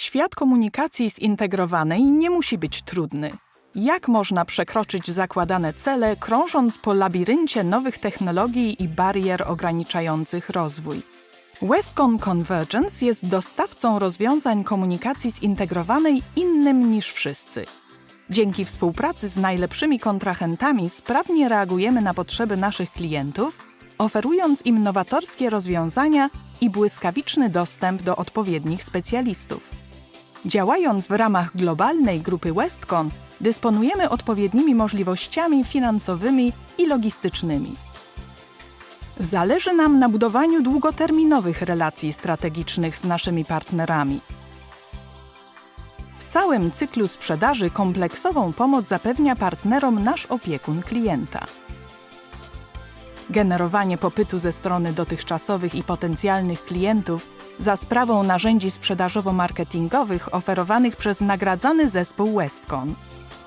Świat komunikacji zintegrowanej nie musi być trudny. Jak można przekroczyć zakładane cele, krążąc po labiryncie nowych technologii i barier ograniczających rozwój? Westcon Convergence jest dostawcą rozwiązań komunikacji zintegrowanej innym niż wszyscy. Dzięki współpracy z najlepszymi kontrahentami sprawnie reagujemy na potrzeby naszych klientów, oferując im nowatorskie rozwiązania i błyskawiczny dostęp do odpowiednich specjalistów. Działając w ramach globalnej grupy Westcon, dysponujemy odpowiednimi możliwościami finansowymi i logistycznymi. Zależy nam na budowaniu długoterminowych relacji strategicznych z naszymi partnerami. W całym cyklu sprzedaży kompleksową pomoc zapewnia partnerom nasz opiekun klienta. Generowanie popytu ze strony dotychczasowych i potencjalnych klientów za sprawą narzędzi sprzedażowo-marketingowych oferowanych przez nagradzany zespół Westcon.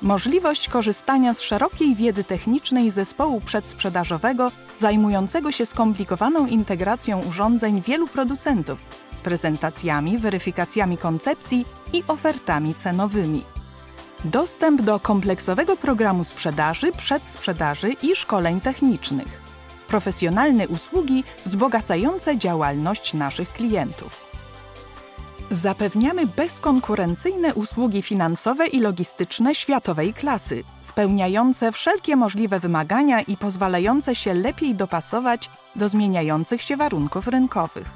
Możliwość korzystania z szerokiej wiedzy technicznej zespołu przedsprzedażowego zajmującego się skomplikowaną integracją urządzeń wielu producentów, prezentacjami, weryfikacjami koncepcji i ofertami cenowymi. Dostęp do kompleksowego programu sprzedaży, przedsprzedaży i szkoleń technicznych. Profesjonalne usługi wzbogacające działalność naszych klientów. Zapewniamy bezkonkurencyjne usługi finansowe i logistyczne światowej klasy, spełniające wszelkie możliwe wymagania i pozwalające się lepiej dopasować do zmieniających się warunków rynkowych.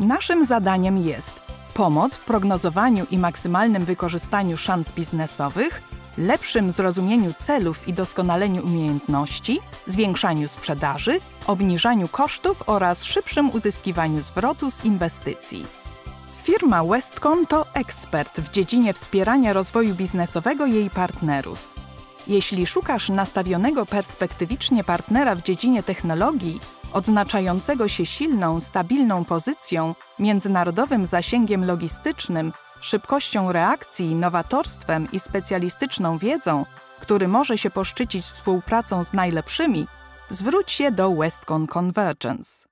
Naszym zadaniem jest pomoc w prognozowaniu i maksymalnym wykorzystaniu szans biznesowych, lepszym zrozumieniu celów i doskonaleniu umiejętności, zwiększaniu sprzedaży, obniżaniu kosztów oraz szybszym uzyskiwaniu zwrotu z inwestycji. Firma Westcon to ekspert w dziedzinie wspierania rozwoju biznesowego jej partnerów. Jeśli szukasz nastawionego perspektywicznie partnera w dziedzinie technologii, odznaczającego się silną, stabilną pozycją, międzynarodowym zasięgiem logistycznym, szybkością reakcji, nowatorstwem i specjalistyczną wiedzą, który może się poszczycić współpracą z najlepszymi, zwróć się do Westcon Convergence.